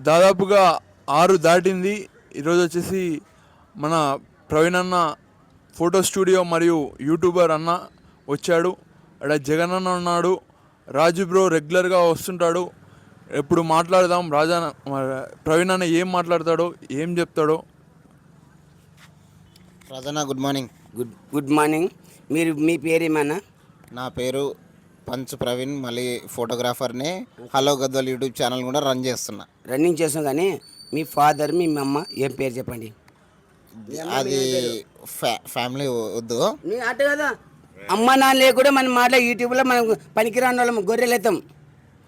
దాదాపుగా ఆరు దాటింది. ఈరోజు వచ్చేసి మన ప్రవీణ్ అన్న ఫోటో స్టూడియో మరియు యూట్యూబర్ అన్న వచ్చాడు. అక్కడ జగన్ అన్న ఉన్నాడు. రాజు బ్రో రెగ్యులర్గా వస్తుంటాడు. ఎప్పుడు మాట్లాడదాం. రాజా ప్రవీణ్ అన్న ఏం మాట్లాడతాడో ఏం చెప్తాడో. ప్రజన good morning. Good good morning. మీరు మీ పేరు ఏమన్నా నా పేరు పంచ్ ప్రవీణ్ మళ్ళీ ఫోటోగ్రాఫర్ని హలో గద్వాల్ యూట్యూబ్ ఛానల్ కూడా రన్ చేస్తున్నా. రన్నింగ్ చేసాం కానీ మీ ఫాదర్ మీ అమ్మ ఏం పేరు చెప్పండి? అది ఫ్యా ఫ్యామిలీ వద్దు. అట్ట కదా. అమ్మ నాన్న లేకుండా మనం మాట్లా యూట్యూబ్లో మనం పనికిరాని వాళ్ళం గొర్రెలు అవుతాం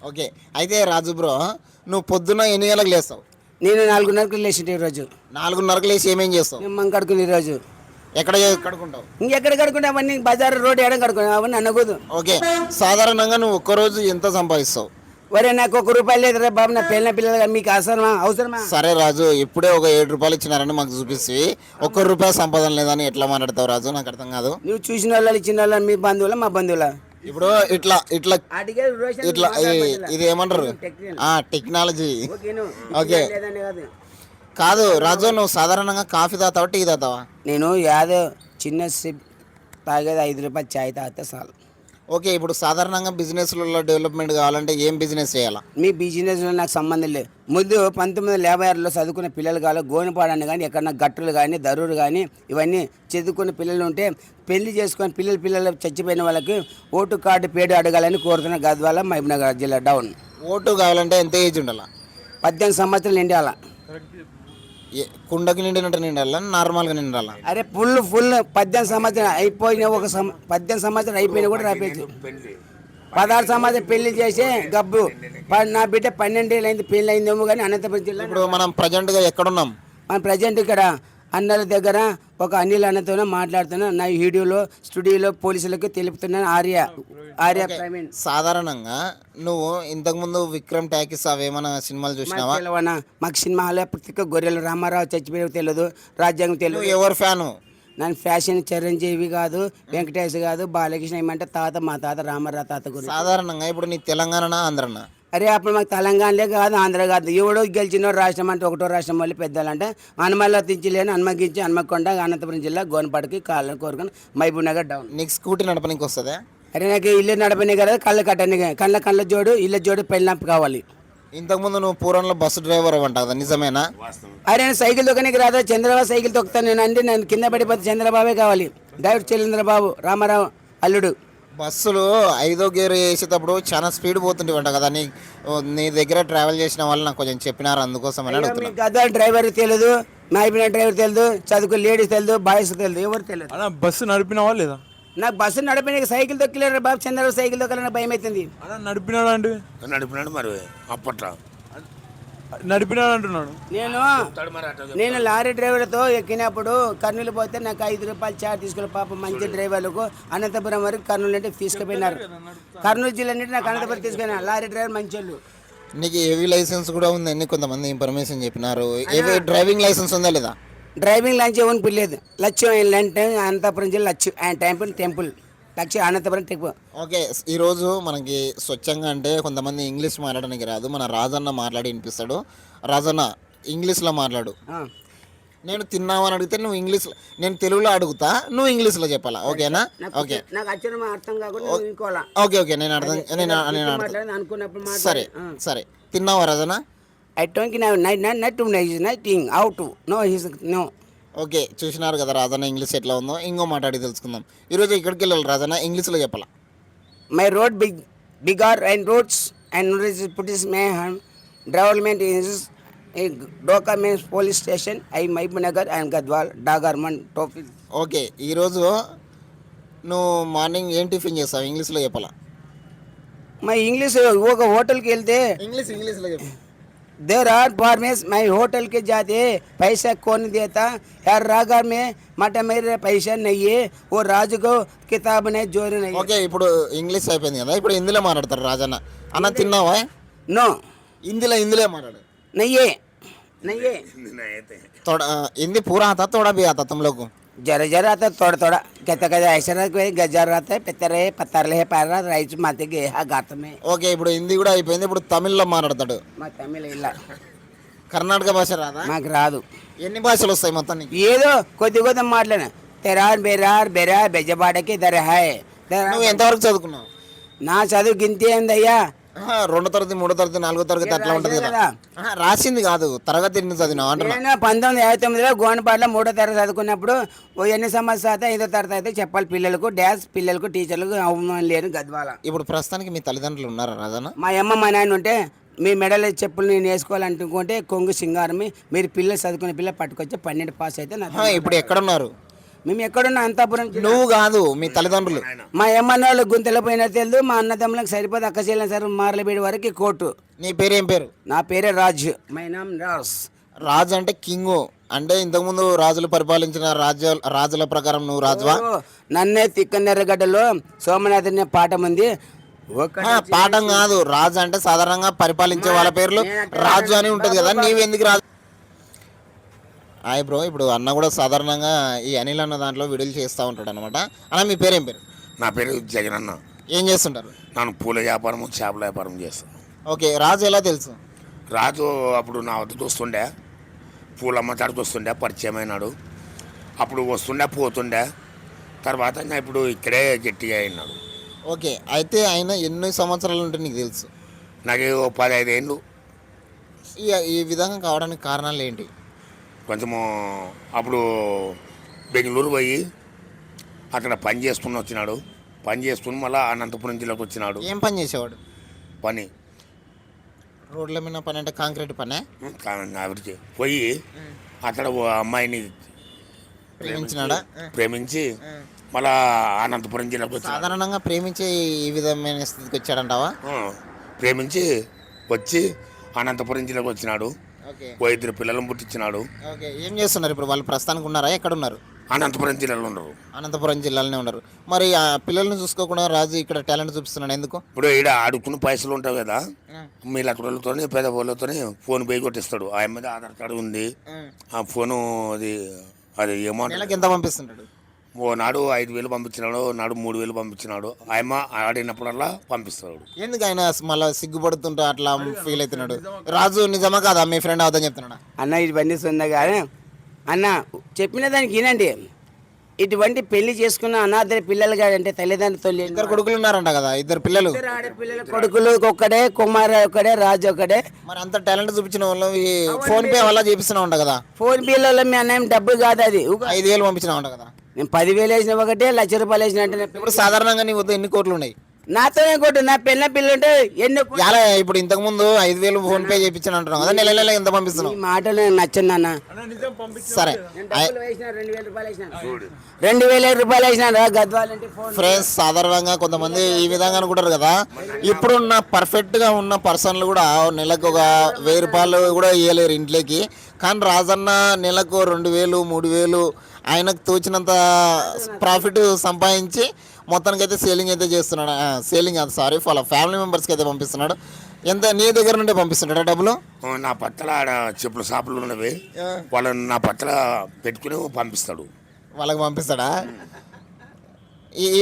ఓకే అయితే రాజు బ్రో నువ్వు పొద్దున్న ఎన్ని గంటలకు లేస్తావు? నేను నాలుగున్నరకు లేచింటే ఈరోజు. నాలుగున్నరకు లేచి ఏమేం చేస్తావు? నేను మంగ కడుకుని ఈరోజు. ఎక్కడ కడుకుంటావు ఇంకెక్కడ కడుకుంటే అవన్నీ బజార్ రోడ్ ఎక్కడ కడుకున్నా అవన్నీ అనకూడదు. ఓకే. సాధారణంగా నువ్వు ఒక్కరోజు ఎంత సంపాదిస్తావు? ఒరే నాకు ఒక రూపాయలు లేదు రా బాబు నా పిల్లల పిల్లలు మీకు అవసరమా? అవసరమా? సరే రాజు ఇప్పుడే ఒక ఏడు రూపాయలు ఇచ్చినారని మాకు చూపిస్తే ఒక్క రూపాయి సంపాదన లేదని ఎట్లా మాట్లాడతావు రాజు? నాకు అర్థం కాదు. నువ్వు చూసిన వాళ్ళు ఇచ్చిన వాళ్ళు మీ బంధువుల మా బంధువుల. ఇప్పుడు ఇట్లా ఇట్లా ఇట్లా ఇది ఏమంటారు? Technology okay. కాదు రాజు నువ్వు సాధారణంగా కాఫీ తాతావా టీ తాతావా నేను యాదో చిన్న సిప్ తాగేది ఐదు రూపాయలు చాయ్ తాగితే చాలు. ఓకే ఇప్పుడు సాధారణంగా బిజినెస్లలో డెవలప్మెంట్ కావాలంటే ఏం బిజినెస్ చేయాలా? మీ బిజినెస్లో నాకు సంబంధం లేదు. ముందు పంతొమ్మిది వందల యాభై ఆరులో చదువుకున్న పిల్లలు కాదు గోనపాడని కానీ ఎక్కడన్నా గట్టులు కానీ దరువులు కానీ ఇవన్నీ చదువుకున్న పిల్లలు ఉంటే పెళ్ళి చేసుకొని పిల్లలు పిల్లలు చచ్చిపోయిన వాళ్ళకి ఓటు కార్డు పేడు అడగాలని కోరుతున్న గద్వాల మహబూబ్నగర్ జిల్లా డౌన్. ఓటు కావాలంటే ఎంత ఏజ్ ఉండాలా? పద్దెనిమిది సంవత్సరాలు నిండాల. కుండకి నిండినట్టు నిండాలా? నార్మల్గా నిండాలా? అరే ఫుల్ ఫుల్ పద్దెనిమిది సంవత్సరం అయిపోయిన ఒక పద్దెనిమిది సంవత్సరం అయిపోయినా కూడా రాపేచ్చు. పదహారు సంవత్సరం పెళ్ళి చేసి గబ్బు. నా బిడ్డ పన్నెండేళ్ళు అయింది పెళ్ళి అయిందేమో కానీ అనంతపురం జిల్లా ఇప్పుడు మనం ప్రజెంట్గా ఎక్కడున్నాం? మన ప్రజెంట్ ఇక్కడ అన్నల దగ్గర ఒక అనిల్ అన్నతోనే మాట్లాడుతున్నా. నా వీడియోలో స్టూడియోలో పోలీసులకు తెలుపుతున్నాను ఆర్య. ఆర్య ప్రవీణ్. సాధారణంగా నువ్వు ఇంతకుముందు విక్రమ్ టాకీస్ అవేమైనా సినిమాలు చూసినావా? తెలవనా? మాకు సినిమా హాల్లో ప్రత్యేక గొర్రెలు రామారావు చచ్చిపోయేవి తెలియదు రాజ్యాంగం తెలియదు ఎవరు ఫ్యాను? నన్ను ఫ్యాషన్ చిరంజీవి కాదు వెంకటేష్ కాదు బాలకృష్ణ ఏమంటే తాత మా తాత రామారావు తాత గురించి. సాధారణంగా ఇప్పుడు నీ తెలంగాణ ఆంధ్రనా? అరే అప్పుడు మాకు తెలంగాణలే కాదు ఆంధ్ర కాదు. ఎవడో గెలిచిన రాష్ట్రం అంటే ఒకటో రాష్ట్రం మళ్ళీ పెద్దలంటే హనుమల్లో తించలేని హనుమగించి హనుమకొండ అనంతపురం జిల్లా గోనపాటికి కాళ్ళని కోరుకొని మహబూబ్ నగర్ డౌన్ నీకు స్కూటీ నడపనికి వస్తుందా? అరే నాకు ఇల్లు నడపని కదా కళ్ళు కట్టని కళ్ళ కళ్ళ జోడు ఇళ్ళ జోడు పెళ్ళంపు కావాలి. ఇంతకుముందు నువ్వు పూర్వంలో బస్సు డ్రైవర్ అంట కదా నిజమేనా? అరే నేను సైకిల్ తొక్కనికి రాదా? చంద్రబాబు సైకిల్ తొక్కుతాను నేను అంటే నేను కింద పడిపోతే చంద్రబాబే కావాలి. డ్రైవర్ చంద్రబాబు రామారావు అల్లుడు. బస్సులు ఐదో గేర్ వేసేటప్పుడు చాలా స్పీడ్ పోతుంటేవంట కదా. నీ నీ దగ్గర ట్రావెల్ చేసిన వాళ్ళు నాకు కొంచెం చెప్పినారు అందుకోసం అని అడుగుతున్నా. మీకు గద్దా డ్రైవర్ తెలియదు నాయపిన డ్రైవర్ తెలియదు చదువుకు లేడీస్ తెలియదు బాయ్స్ తెలియదు ఎవరు తెలియదు అలా బస్సు నడిపినావా లేదా? నాకు బస్సు నడపడానికి సైకిల్ తొక్కలేరు బాబు? చంద్రబాబు సైకిల్ తొక్కాలని భయం అవుతుంది అలా నడిపినాడా అంటే? నడిపినాడు మరి అప్పట్లో. నడిపినాడు అంటున్నాడు నేను నేను లారీ డ్రైవర్తో ఎక్కినప్పుడు కర్నూలు పోతే నాకు ఐదు రూపాయలు చార్జ్ తీసుకుని పాప మంచి డ్రైవర్లకు అనంతపురం వరకు కర్నూలు అంటే తీసుకుపోయినారు కర్నూలు జిల్లా నుండి నాకు అనంతపురం తీసుకుపోయినా లారీ డ్రైవర్ మంచి వాళ్ళు నీకు ఏవి లైసెన్స్ కూడా ఉందని కొంతమంది ఇన్ఫర్మేషన్ చెప్పినారు. ఏవి డ్రైవింగ్ లైసెన్స్ ఉందా లేదా? డ్రైవింగ్ లంచ్ ఎవరిని పిల్లేదు లక్ష్యం అంటే అనంతపురం జిల్లా లక్ష్యం ఆయన టెంపుల్ టెంపుల్. లక్ష్యం అనంతపురం టెంపుల్ ఓకే ఈరోజు మనకి స్వచ్ఛంగా అంటే కొంతమంది ఇంగ్లీష్ మాట్లాడడానికి రాదు. మన రాజన్న మాట్లాడి వినిపిస్తాడు. రాజన్న ఇంగ్లీష్లో మాట్లాడు. నేను తిన్నావని అడిగితే నువ్వు ఇంగ్లీష్ నేను తెలుగులో అడుగుతా నువ్వు ఇంగ్లీష్లో చెప్పాలా? ఓకేనా? ఓకే. నాకు అర్థం కాకుండా ఓకే ఓకే నేను అర్థం నేను నేను అనుకున్నప్పుడు సరే సరే. తిన్నావా రాజన్న? ఐ టోంకి night night to night నైటింగ్ out no his no okay చూసినారు కదా రాజన్న ఇంగ్లీష్ ఎట్లా ఉందో. ఇంకో మాట్లాడి తెలుసుకుందాం. ఈరోజు ఇక్కడికి వెళ్ళాలి రాజన్న? ఇంగ్లీష్లో చెప్పాలా? My road big bigger and roads and పుటిస్ may development is డోకా means police station I Mahabub Nagar and Gadwal డాగర్మన్ టోఫీ ఓకే ఈరోజు నువ్వు మార్నింగ్ ఏం టిఫిన్ చేస్తావు? ఇంగ్లీష్లో చెప్పాలా? మై ఇంగ్లీష్ ఒక హోటల్కి వెళ్తే ఇంగ్లీష్ ఇంగ్లీష్లో చెప్పు. देर आर फॉर्मेस मैं होटल के जाते पैसा कौन देता यार रागा में मटा मेरे पैसा नहीं है वो राजू को किताब नहीं जोर नहीं ఓకే ఇప్పుడు ఇంగ్లీష్ అయిపోయింది కదా ఇప్పుడు హిందీలో మాట్లాడతారు రాజన్న అన్న తిన్నావా नो హిందీలో హిందీలో మాట్లాడు नहीं है नहीं है थोड़ा हिंदी पूरा आता थोड़ा भी आता तुम लोग జర జర అత తోడ తోడ గత గత ఐశ్వర్యానికి గజారు అత పెత్తరే పత్తర్లే మా రైస్ మతికి గతమే ఓకే ఇప్పుడు హిందీ కూడా అయిపోయింది. ఇప్పుడు తమిళ్ళో మాట్లాడతాడు. మా తమిళ ఇలా. కర్ణాటక భాష రాదా? మాకు రాదు. ఎన్ని భాషలు వస్తాయి మొత్తం ఏదో కొద్ది కొద్ది మాట్లాడినా. తెరార్ బెరార్ బెరార్ బెజబాడకి దరహాయ్. దర- నువ్వు ఎంతవరకు చదువుకున్నావు? నా చదువు గింతే ఏందయ్యా? రెండో తరగతి మూడో తరగతి నాలుగో తరగతి అట్లా ఉంటుంది కదా. రాసేదా? కాదు. తరగతి ఎన్ని చదివినావు అంటున్నా. నేను పంతొమ్మిది యాభై తొమ్మిదిలో గోనపాడులో మూడో తరగతి చదువుకున్నప్పుడు ఓ ఎన్ని సంవత్సరాలు అయితే ఐదో తరగతి అయితే చెప్పాలి పిల్లలకు డ్యాన్స్ పిల్లలకు టీచర్లకు అవమానం లేని గద్వాల. ఇప్పుడు ప్రస్తుతానికి మీ తల్లిదండ్రులు ఉన్నారా రాజన్న? మా అమ్మ మా నాయన ఉంటే మీ మెడల చెప్పులు నేను వేసుకోవాలనుకుంటే కొంగు సింగారమి. మీరు పిల్లలు చదువుకునే పిల్లలు పట్టుకొచ్చి పన్నెండు పాస్ అయితే ఇప్పుడు ఎక్కడున్నారు మేము ఎక్కడున్నా అంతాపురం. నువ్వు కాదు మీ తల్లిదండ్రులు. మా అమ్మన్న వాళ్ళు గుంతెల పోయినా తెలియదు మా అన్నదమ్ములకు సరిపోదు అక్క సార్ మార్లబేడి వరకు కోర్టు. నీ పేరేం పేరు? నా పేరే రాజ్. మై నామ్ రాజ్. రాజు అంటే కింగ్. అంటే ఇంతకుముందు రాజులు పరిపాలించిన రాజ్య రాజుల ప్రకారం నువ్వు రాజువా? నన్నే తిక్కనెర్రగడ్డలో సోమనాథ్ అనే పాఠం ఉంది. పాఠం కాదు. రాజు అంటే సాధారణంగా పరిపాలించే వాళ్ళ పేర్లు రాజు అని ఉంటుంది కదా నీవు ఎందుకు రాజు? హాయ్ బ్రో ఇప్పుడు అన్న కూడా సాధారణంగా ఈ అనిల్ అన్న దాంట్లో వీడియోలు చేస్తూ ఉంటాడు అనమాట అన్న మీ పేరేం పేరు? నా పేరు జగనన్న ఏం చేస్తుంటారు? నేను పూల వ్యాపారం చేపల వ్యాపారం చేస్తాను ఓకే రాజు ఎలా తెలుసు? రాజు అప్పుడు నా వద్దకు వస్తుండే. పూలమ్మ తడికి వస్తుండే పరిచయం అయినాడు. అప్పుడు వస్తుండే పోతుండే. తర్వాత ఇప్పుడు ఇక్కడే గట్టిగా అయినాడు. ఓకే అయితే ఆయన ఎన్ని సంవత్సరాలు ఉంటే నీకు తెలుసు? నాకు పదహైదు ఏళ్ళు. ఈ విధంగా కావడానికి కారణాలు ఏంటి? కొంచెము అప్పుడు బెంగళూరు పోయి అక్కడ పని చేసుకుని వచ్చినాడు. పని చేసుకుని మళ్ళీ అనంతపురం జిల్లాకు వచ్చినాడు. ఏం పని చేసేవాడు? పని. రోడ్ల మీద పని అంటే కాంక్రీట్ పనే? ఆవిడకి పోయి అక్కడ ఓ అమ్మాయిని ప్రేమించినాడా? ప్రేమించి మళ్ళా అనంతపురం జిల్లాకు వచ్చినాడు. సాధారణంగా ప్రేమించే ఈ విధమైన స్థితికి వచ్చాడంటావా? ప్రేమించి వచ్చి అనంతపురం జిల్లాకు వచ్చినాడు. ఓ ఇద్దరు పిల్లలను పుట్టించినాడు. ఓకే ఏం చేస్తున్నారు ఇప్పుడు? వాళ్ళు ప్రస్తుతానికి ఉన్నారా? ఎక్కడ ఉన్నారు అనంతపురం జిల్లాలో ఉన్నారు అనంతపురం జిల్లాలోనే ఉన్నారు మరి ఆ పిల్లల్ని చూసుకోకుండా రాజు ఇక్కడ టాలెంట్ చూపిస్తున్నాడు. ఎందుకు? ఇప్పుడు ఈడ ఆడుకుని పైసలు ఉంటావు కదా మీ లక్కడలతో పేద వాళ్ళతో ఫోన్ పోయి కొట్టిస్తాడు. ఆయన మీద ఆధార్ కార్డు ఉంది. ఆ. ఫోను అది అది ఏమో ఎంత పంపిస్తుంటాడు? ఓ నాడు ఐదు వేలు పంపించినాడు ఓ నాడు మూడు వేలు పంపించినాడు. ఆయమ్మ ఆడినప్పుడల్లా పంపిస్తాడు. ఎందుకు ఆయన మళ్ళీ సిగ్గుపడుతుంటా అట్లా ఫీల్ అవుతున్నాడు? రాజు నిజమా కాదా? మీ ఫ్రెండ్ అవుదని చెప్తున్నాడా? అన్న ఇవన్నీ సుంద కానీ అన్న చెప్పిన దానికి వినండి. ఇటువంటి పెళ్ళి చేసుకున్న అనాథ పిల్లలు అంటే తల్లిదండ్రులతో లేని ఇద్దరు కొడుకులు ఉన్నారంట కదా ఇద్దరు పిల్లలు. కొడుకులు ఒక్కడే కుమార్ ఒక్కడే రాజు ఒక్కడే. మరి అంత టాలెంట్ చూపించిన వాళ్ళు ఈ ఫోన్ పే వల్ల చేపిస్తున్నావు అంట కదా ఫోన్ బిల్లలో మీ అన్నయ్య డబ్బు కాదు అది. ఐదు వేలు పంపించినావు అంట కదా? నేను పదివేలు వేసిన ఒకటే లక్ష రూపాయలు వేసిన అంటే ఇప్పుడు సాధారణంగా నీ వద్ద ఎన్ని కోట్లు ఉన్నాయి? నాతోనే కొట్టు నా పిల్ల పిల్ల ఉంటే ఎన్ని కో- ఎలా ఇప్పుడు ఇంతకు ముందు ఐదు వేలు ఫోన్ పే చేయించాను అంటున్నావు. కదా నెల నెల ఎంత ఈ పంపిస్తున్నావు మాటలు నాకు నచ్చండి అన్న సరే. రెండు వేల రూపాయలు వేసిన. గద్వాలంటే ఫోన్ ఫ్రెండ్స్ సాధారణంగా కొంతమంది ఈ విధంగా అనుకుంటారు కదా. ఇప్పుడున్న పర్ఫెక్ట్గా ఉన్న పర్సన్లు కూడా నెలకు ఒక వెయ్యి రూపాయలు కూడా ఇవ్వలేరు ఇంట్లోకి. కానీ రాజన్న నెలకు రెండు వేలు మూడు వేలు ఆయనకు తోచినంత ప్రాఫిట్ సంపాదించి మొత్తానికి అయితే సేలింగ్ అయితే చేస్తున్నాడు. సేలింగ్ అది సారీ వాళ్ళ ఫ్యామిలీ మెంబర్స్కి అయితే పంపిస్తున్నాడు. ఎంత నీ దగ్గర నుండి పంపిస్తున్నాడా డబ్బులు? నా పట్ల ఆడ చెప్పుల షాపులు ఉన్నవి. వాళ్ళని నా పట్ల పెట్టుకుని పంపిస్తాడు. వాళ్ళకి పంపిస్తాడా?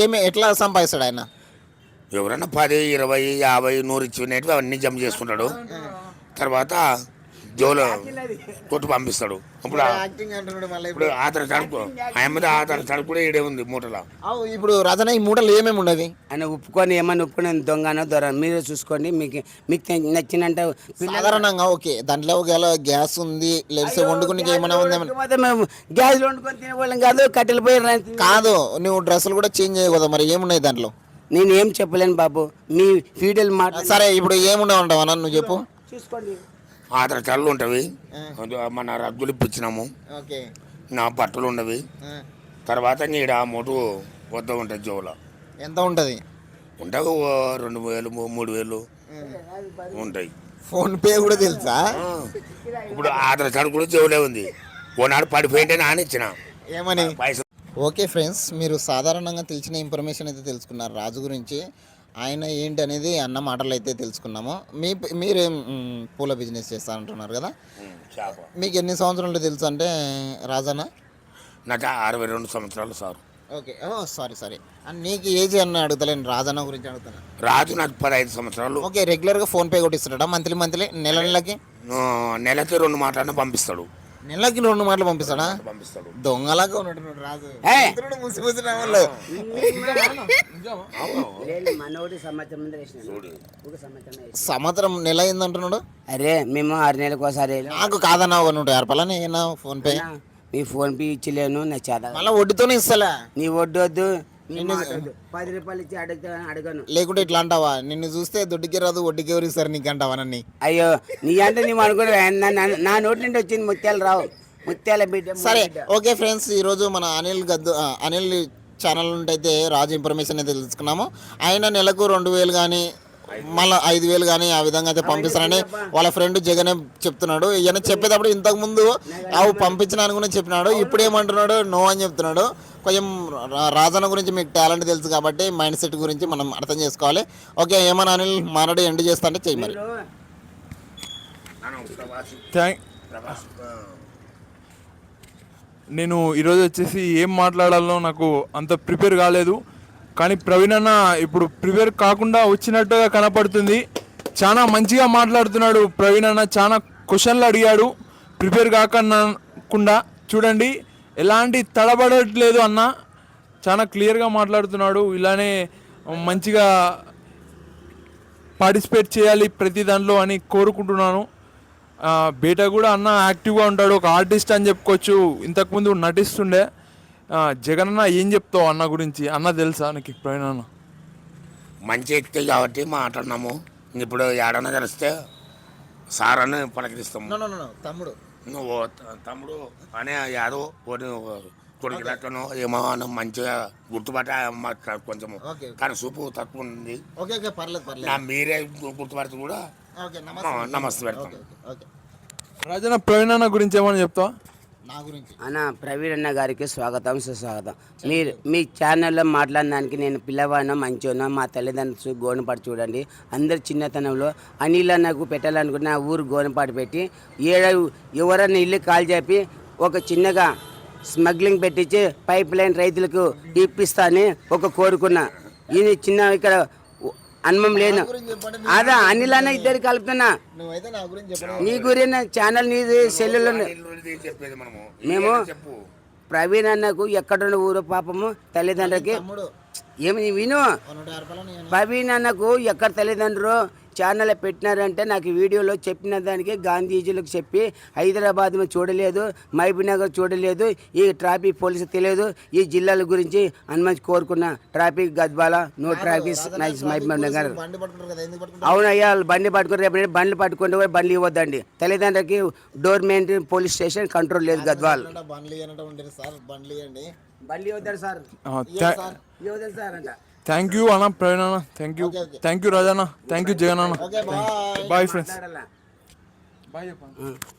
ఏమి ఎట్లా సంపాదిస్తాడు ఆయన? ఎవరైనా పది ఇరవై యాభై నూరు ఇచ్చినవి అవన్నీ జమ చేసుకుంటాడు. తర్వాత జోలో కొట్టు పంపిస్తాడు. ఇప్పుడు ఇప్పుడు. ఆధార్ కార్డు ఆయన మీద ఆధార్ కూడా ఈడే ఉంది మూటలో. ఇప్పుడు రజన ఈ మూటలు ఏమేమి ఉన్నవి అని ఒప్పుకొని ఏమని ఒప్పుకొని దొంగనో దొర మీరే చూసుకోండి. మీకు మీకు పిల్ల- సాధారణంగా ఓకే దాంట్లో ఒకవేళ గ్యాస్ ఉంది లేకపోతే వండుకునికి ఏమైనా మేము గ్యాస్ వండుకొని తినేవాళ్ళం కాదు కట్టెలు పోయి కాదు నువ్వు డ్రెస్సులు కూడా చేంజ్ చేయకూడదు మరి ఏమున్నాయి దాంట్లో? నేను ఏం చెప్పలేను బాబు. మీ ఫీడల్ మాట సరే ఇప్పుడు ఏమున్నావు అంటావు? అన్న నువ్వు చెప్పు. చూసుకోండి. ఆధార్ కార్డులు ఉంటవి. మన రద్దులు ఇప్పించినాము. ఓకే. నా బట్టలు ఉన్నవి. తర్వాత ఈడ మూటు వద్ద ఉంటుంది జోలో ఎంత ఉంటుంది? ఉంటాయి రెండు వేలు మూడు వేలు ఉంటాయి. ఫోన్ పే కూడా తెలుసా? ఇప్పుడు ఆధార్ కార్డు కూడా జోలే ఉంది. ఓనాడు పడిపోయింటే నాన్న ఇచ్చిన. ఏమని? పైసలు ఓకే ఫ్రెండ్స్ మీరు సాధారణంగా తెలిసిన ఇన్ఫర్మేషన్ అయితే తెలుసుకున్నారు. రాజు గురించి ఆయన ఏంటి అనేది అన్న మాటలు అయితే తెలుసుకున్నాము. మీ మీరేం పూల బిజినెస్ చేస్తారంటున్నారు కదా? మీకు ఎన్ని సంవత్సరాలు తెలుసు అంటే రాజన్న? నాకు అరవై రెండు సంవత్సరాలు sir. Okay. Oh sorry sorry. నీకు ఏజ్ అని అడుగుతలేను రాజన్న గురించి అడుగుతాను రాజు నాకు పదహైదు సంవత్సరాలు. ఓకే రెగ్యులర్గా ఫోన్ పే కొట్టిస్తాడా మంత్లీ మంత్లీ? నెల నెలకి? నెలకి రెండు మాటలను పంపిస్తాడు. నెలకి రెండు మాటలు పంపిస్తాడా? పంపిస్తాడు. దొంగలాగా ఉన్నట్టున్నాడు రాజు. ముసి ముసి మనోడి సంవత్సరం నెల అయిందంటున్నాడు? అరే మేము ఆరు నెలలకు ఒకసారి వెళ్ళాం. నాకు కాదన్నా ఒక నూట ఏనా ఫోన్ పే. మీ ఫోన్ పే ఇచ్చలేను నా చేత. మళ్ళీ వడ్డీతోనే ఇస్తలే. నీ వడ్డు వద్దు. నీ మాట వద్దు. పది రూపాయలు ఇచ్చి అడుగుతా అడగను. లేకుంటే ఇట్లా అంటావా? నిన్ను చూస్తే దొడ్డికి రాదు వడ్డీకి ఎవరు ఇస్తారు నీకు అంటావా నన్ను? అయ్యో నీ అంటే నువ్వు అనుకునే నా నోటి నుండి వచ్చింది ముత్యాలు రావు. ముత్యాల బిడ్డ సరే. ఓకే ఫ్రెండ్స్ ఈరోజు మన అనిల్ గద్దు అనిల్ ఛానల్ నుండి అయితే రాజు ఇన్ఫర్మేషన్ అయితే తెలుసుకున్నాము. ఆయన నెలకు రెండు వేలు కానీ మళ్ళీ ఐదు వేలు కానీ ఆ విధంగా అయితే పంపిస్తారని వాళ్ళ ఫ్రెండ్ జగనే చెప్తున్నాడు. ఈయన చెప్పేటప్పుడు ఇంతకు ముందు అవి పంపించినాను కూడా చెప్పినాడు. ఇప్పుడు ఏమంటున్నాడు? నో అని చెప్తున్నాడు. కొంచెం రాజన్న గురించి మీకు టాలెంట్ తెలుసు కాబట్టి మైండ్ సెట్ గురించి మనం అర్థం చేసుకోవాలి. ఓకే ఏమన్నా అనిల్ మాట్లాడి ఎండ్ చేస్తా అంటే చెయ్యి మరి. థ్యాంక్ నేను ఈరోజు వచ్చేసి ఏం మాట్లాడాలో నాకు అంత ప్రిపేర్ కాలేదు. కానీ ప్రవీణ్ అన్న ఇప్పుడు ప్రిపేర్ కాకుండా వచ్చినట్టుగా కనపడుతుంది. చాలా మంచిగా మాట్లాడుతున్నాడు ప్రవీణ్ అన్న. చాలా క్వశ్చన్లు అడిగాడు. ప్రిపేర్ కాకుండా చూడండి. ఎలాంటి తడబడట్లేదు అన్న. చాలా క్లియర్గా మాట్లాడుతున్నాడు. ఇలానే మంచిగా పార్టిసిపేట్ చేయాలి ప్రతి దాంట్లో అని కోరుకుంటున్నాను. ఆ, బేటా కూడా అన్న యాక్టివ్గా ఉంటాడు. ఒక ఆర్టిస్ట్ అని చెప్పుకోవచ్చు. ఇంతకుముందు నటిస్తుండే. జగన్ అన్న ఏం చెప్తావు అన్న గురించి? అన్న తెలుసా నీకు ప్రవీణ్ అన్న మంచి వ్యక్తి కాబట్టి మాట్లాడినాము ఇప్పుడు ఏడన్నా తెలిస్తే సార్ అని పలకరిస్తాము. No, no, no, no, తమ్ముడు. నువ్వు తమ్ముడు అనే యాదో ఒకటి కొడుకులట్లను ఏమో అని మంచిగా గుర్తుపట్ట కొంచెం ఓకే. కానీ చూపు తక్కువ ఉంది. ఓకే ఓకే పర్లేదు నా పర్లేదు మీరే గుర్తుపడితే కూడా నమస్తే. నమస్తే పెడతాం ఓకే ఓకే. రాజన్న ప్రవీణ్ గురించి ఏమని చెప్తావా? అన్న ప్రవీణ్ అన్న గారికి స్వాగతం సుస్వాగతం. మీరు మీ ఛానల్లో మాట్లాడడానికి నేను పిల్లవాడిన మంచోన మా తల్లిదండ్రులు గోనపాటు చూడండి. అందరు చిన్నతనంలో అనిల్ అన్నకు పెట్టాలనుకున్న ఊరు గోనపాటు పెట్టి ఏడ ఎవరన్నా ఇల్లు కాల్ చెప్పి ఒక చిన్నగా స్మగ్లింగ్ పెట్టించి పైప్ లైన్ రైతులకు ఇప్పిస్తా అని ఒక కోరుకున్నా. ఇది చిన్న ఇక్కడ అన్నం లేను అదా అనిల్ అన్న ఇద్దరు కలుపుతున్నా. నువ్వైతే నా గురించి చెప్పడం. నీ గురి ఛానల్ నీది సెల్లులో మనము. మేము ప్రవీణ్ అన్నకు ఎక్కడున్న ఊరు పాపము తల్లిదండ్రులకి ఏమి విను? ప్రవీణ్ అన్నకు ఎక్కడ తల్లిదండ్రులు ఛానల్ పెట్టినారంటే నాకు వీడియోలో చెప్పిన దానికి గాంధీజీలకు చెప్పి హైదరాబాద్ చూడలేదు మహబూబ్నగర్ చూడలేదు ఈ ట్రాఫిక్ పోలీసు తెలియదు ఈ జిల్లాల గురించి అనుమతి కోరుకున్న traffic Gadwal no traffic nice Mahabub Nagar బండి పట్టుకుంటారు కదా ఎందుకు పట్టుకుంటారు? అవునయ్యా బండి పట్టుకుని రేపు బండ్లు పట్టుకుంటే కూడా బండ్లు ఇవ్వద్దండి. తల్లిదండ్రులకి door maintain police station control లేదు గద్వాల్. బండ్లు సార్. సార్? అంట. థ్యాంక్ యూ అన్న ప్రవీణ్ అన్న. Thank you thank you Rajanna thank you Jagan అన్న. బాయ్ ఫ్రెండ్స్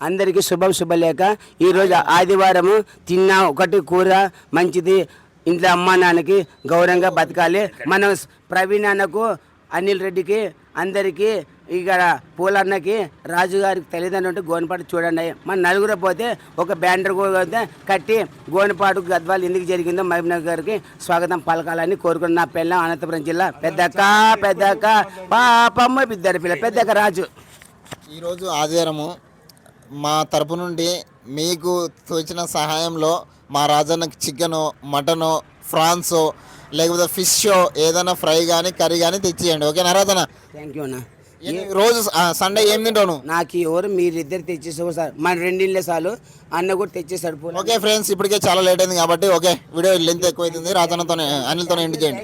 అందరికీ శుభం శుభలేక ఈరోజు ఆదివారము తిన్నా ఒకటి కూర మంచిది. ఇంట్లో అమ్మా నాన్నకి గౌరవంగా బతకాలి. మనం ప్రవీణ్ అన్నకు అనిల్ రెడ్డికి అందరికీ ఇక్కడ పూలన్నకి రాజు గారికి తల్లిదండ్రులు గోనపాటు చూడండి. మన నలుగురు పోతే ఒక బ్యానర్ కూడా కట్టి గోనపాటు గద్వాలు ఎందుకు జరిగిందో మహబూబ్ గారికి స్వాగతం పలకాలని కోరుకున్న నా పిల్ల అనంతపురం జిల్లా పెద్దక్క పెద్దక్క పాపమ్మ ఇద్దరు పిల్ల పెద్దక్క రాజు. ఈరోజు ఆదివారము మా తరపు నుండి మీకు తోచిన సహాయంలో మా రాజన్నకి చికెను మటను ఫ్రాన్సో లేకపోతే ఫిష్ ఏదైనా ఫ్రై కానీ కర్రీ కానీ తెచ్చియండి. ఓకేనా రాజన్న? థ్యాంక్ యూ అన్న. రోజు సండే ఏం తింటావు నువ్వు? నాకు ఎవరు మీరిద్దరు తెచ్చేసారు సార్. మన రెండిళ్ళే చాలు. అన్న కూడా తెచ్చేసాడు ఓకే ఫ్రెండ్స్ ఇప్పటికే చాలా లేట్ అయింది కాబట్టి ఓకే. వీడియో లెంత్ ఎక్కువ అవుతుంది రాజన్నతో అనిల్తో ఎండ్ చేయండి.